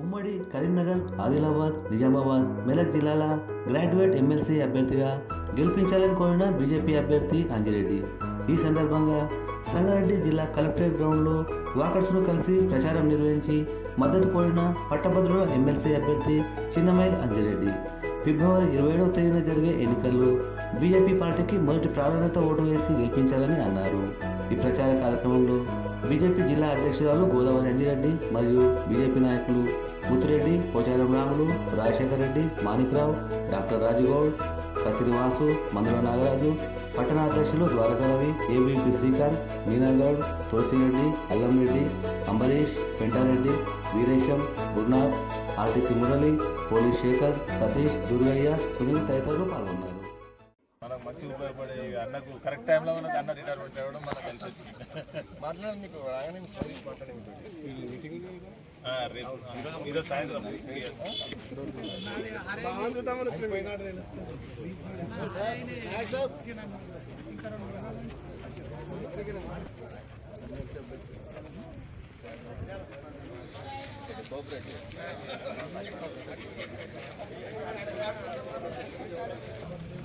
ఉమ్మడి కరీంనగర్ ఆదిలాబాద్ నిజామాబాద్ మెదక్ జిల్లాల graduate MLC అభ్యర్థిగా గెలిపించాలని కోరిన బీజేపీ అభ్యర్థి అంజిరెడ్డి. ఈ సందర్భంగా సంగారెడ్డి జిల్లా కలెక్టరేట్ గ్రౌండ్లో వాకర్స్ను కలిసి ప్రచారం నిర్వహించి మద్దతు కోరిన పట్టభద్రుల ఎమ్మెల్సీ అభ్యర్థి చిన్నమైల్ అంజిరెడ్డి. ఫిబ్రవరి ఇరవై ఏడవ తేదీన జరిగే ఎన్నికల్లో బీజేపీ పార్టీకి మొదటి ప్రాధాన్యత ఓటు వేసి గెలిపించాలని అన్నారు. ఈ ప్రచార కార్యక్రమంలో బీజేపీ జిల్లా అధ్యక్షురాలు గోదావరి అంజిరెడ్డి మరియు బీజేపీ నాయకులు ముత్తురెడ్డి పోచారం రాములు రాజశేఖర్ రెడ్డి మాణిక్రావు డాక్టర్ రాజుగౌడ్ కసిరివాసు మందుల నాగరాజు పట్టణ అధ్యక్షులు Dwarakaravi ABP Srikanth Meenagoud Tulasireddy Allamreddy Ambareesh Pentareddy Veeresham Gurunath RTC Murali police Sekhar Satish Durgaiah Sunil తదితరులు పాల్గొన్నారు. మంచి ఉపయోగపడే అన్నకు కరెక్ట్ టైంలో మనకు అన్న రిటైర్మెంట్ అవ్వడం మనకు కలిసి వచ్చింది. మాట్లాడి మీకు రాగానే మీకు ఫోన్ చేసి మాట్లాడి మీకు ఆ, రేపు ఈరోజు సాయంత్రం. సార్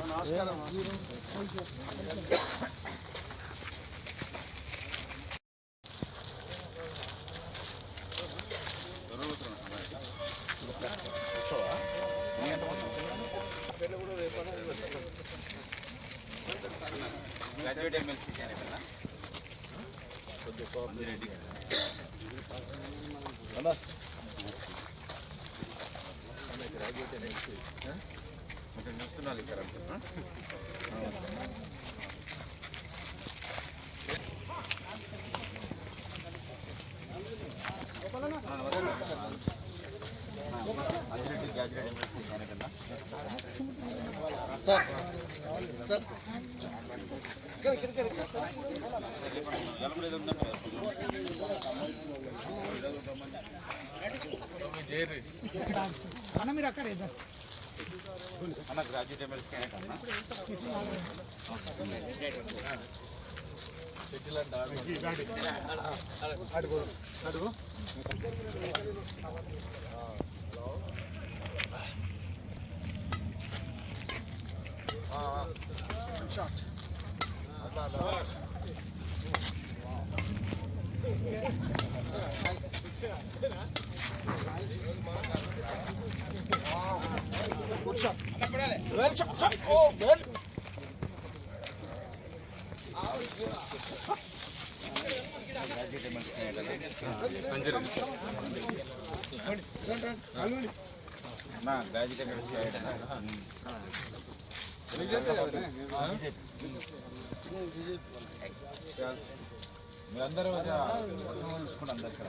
నమస్కారం. ఎగరేయాలన్నారు గ్రాడ్యుయేట్ ఎమ్మెల్సీ ఇక్కడ అజిరెడ్డి గ్రాడ్యుయేట్ ఎమ్మెల్సీ కన్నా సార్ సార్. ఇక్కడ ఇక్కడ ఇక్కడ. నలుగురు ఐదు ఉన్నారు అన్న గ్రాడ్యుయేట్ ఎమ్మెల్సీ కన్నా షార్ట్ అట్లా అట్లా గ్రాడ్యుయేట్ ఎమ్మెల్సీ నా గ్రాడ్యుయేట్ ఎమ్మెల్సీ మీరందరూ చూసుకోండి అందరు ఇక్కడ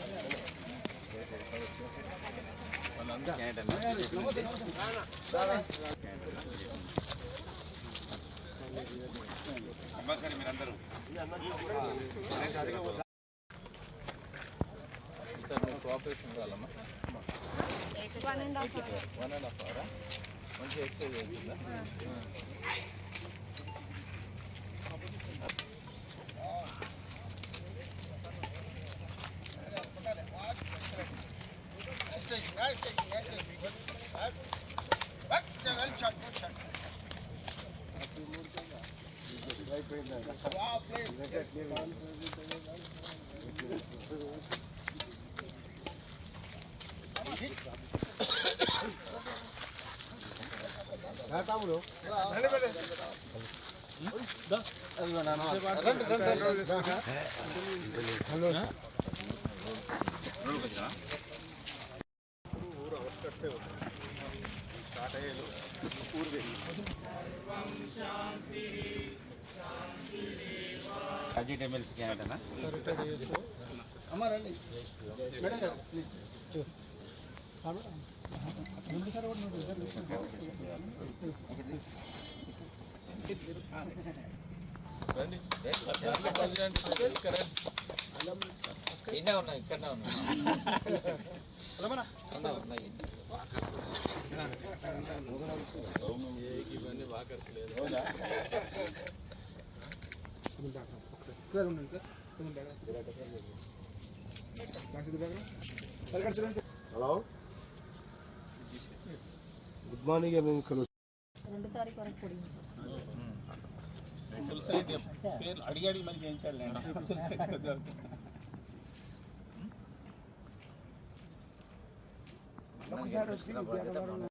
కంపల్సరీ మీరందరూ కోఆపరేషన్ కావాలమ్మా one and half one and half అవరా మంచి ఎక్సర్సైజ్ అవుతుందా తమ్ముడు రండి రండి రండి హలో అజిట్ ఎమ్మెల్సీ క్యాండిడేనా ఇన్నే ఉన్నాయి ఇక్కడనే ఉన్నాయి ఉన్నాయి, ఉన్నాయి. ఇవన్నీ వాకర్స్ లేదు హలో గుడ్ మార్నింగ్ మేము కలు రెండు తారీఖు వరకు పొడిగించారు పేర్లు అడిగి అడిగి మరి చేయించాలి అన్న ఇది వీలేనా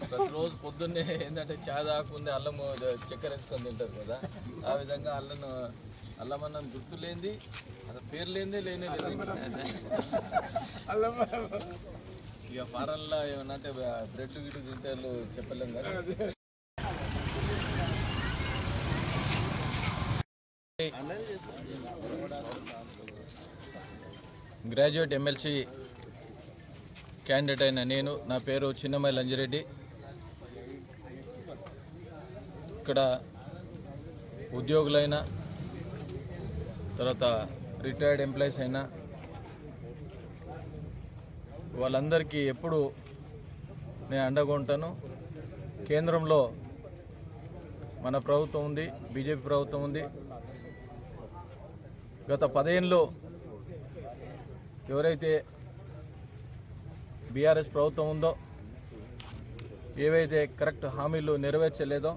ప్రతిరోజు పొద్దున్నే ఏంటంటే చాయ్ తాగకుందే అల్లం చక్కెర వేసుకొని తింటారు కదా. ఆ విధంగా అల్లం అల్లం అన్నం గుర్తు లేనిది అసలు పేరు లేనిదే లేనే ఇక. ఫారెన్లో ఏమన్నా అంటే బ్రెడ్ గిడ్డు తింటారు చెప్పలేం కానీ గ్రాడ్యుయేట్ ఎమ్మెల్సీ క్యాండిడేట్ అయిన నేను నా పేరు చిన్నమై లంజిరెడ్డి. ఇక్కడ ఉద్యోగులైనా తర్వాత రిటైర్డ్ ఎంప్లాయీస్ అయినా వాళ్ళందరికీ ఎప్పుడు నేను అండగా ఉంటాను. కేంద్రంలో మన ప్రభుత్వం ఉంది బీజేపీ ప్రభుత్వం ఉంది. గత పదేళ్ళలో ఎవరైతే బీఆర్ఎస్ ప్రభుత్వం ఉందో ఏవైతే కరెక్ట్ హామీలు నెరవేర్చలేదో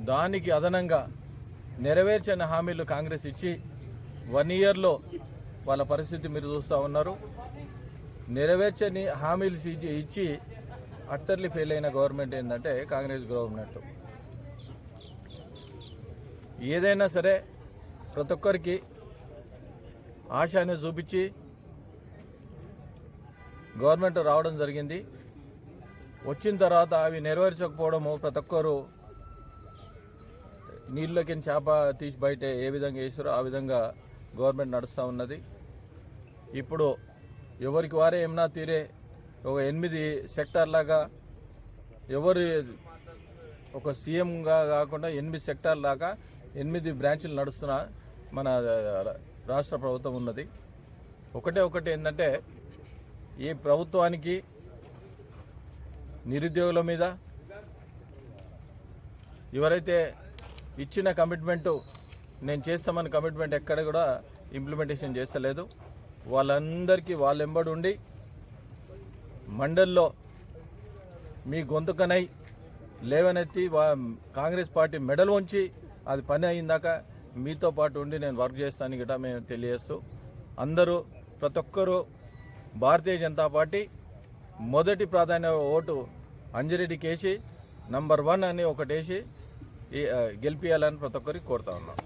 దానికి అదనంగా నెరవేర్చని హామీలు కాంగ్రెస్ ఇచ్చి వన్ ఇయర్లో వాళ్ళ పరిస్థితి మీరు చూస్తూ ఉన్నారు. నెరవేర్చని హామీలు ఇచ్చి- ఇచ్చి అట్టర్లీ ఫెయిల్ అయిన గవర్నమెంట్ ఏంటంటే కాంగ్రెస్ గవర్నమెంట్. ఏదైనా సరే ప్రతి ఒక్కరికి ఆశాన్ని చూపించి గవర్నమెంట్ రావడం జరిగింది. వచ్చిన తర్వాత అవి నెరవేర్చకపోవడము ప్రతి ఒక్కరు నీళ్ళకి చేప తీసి బయట ఏ విధంగా వేసారో ఆ విధంగా గవర్నమెంట్ నడుస్తూ ఉన్నది. ఇప్పుడు ఎవరికి వారే ఏమన్నా తీరే ఒక ఎనిమిది సెక్టార్లాగా ఎవరు ఎవరి ఒక సీఎంగా కాకుండా ఎనిమిది సెక్టార్లాగా ఎనిమిది బ్రాంచులు నడుస్తున్న మన రాష్ట్ర ప్రభుత్వం ఉన్నది. ఒకటే ఒకటి ఏంటంటే ఈ ప్రభుత్వానికి నిరుద్యోగుల మీద ఎవరైతే ఇచ్చిన కమిట్మెంటు నేను చేస్తామని కమిట్మెంట్ ఎక్కడ కూడా ఇంప్లిమెంటేషన్ చేస్తలేదు. వాళ్ళందరికీ వాళ్ళెంబడి ఉండి మండల్లో మీ గొంతుకనై లేవనెత్తి వా కాంగ్రెస్ పార్టీ మెడల్ ఉంచి అది పని అయిందాక మీతో పాటు ఉండి నేను వర్క్ చేస్తాను గిట మేము తెలియజేస్తూ అందరూ ప్రతి ఒక్కరూ భారతీయ జనతా పార్టీ మొదటి ప్రాధాన్య ఓటు అంజిరెడ్డికి వేసి నంబర్ వన్ అని ఒకటేసి గెలిపియాలని ప్రతి ఒక్కరికి కోరుతా ఉన్నాం.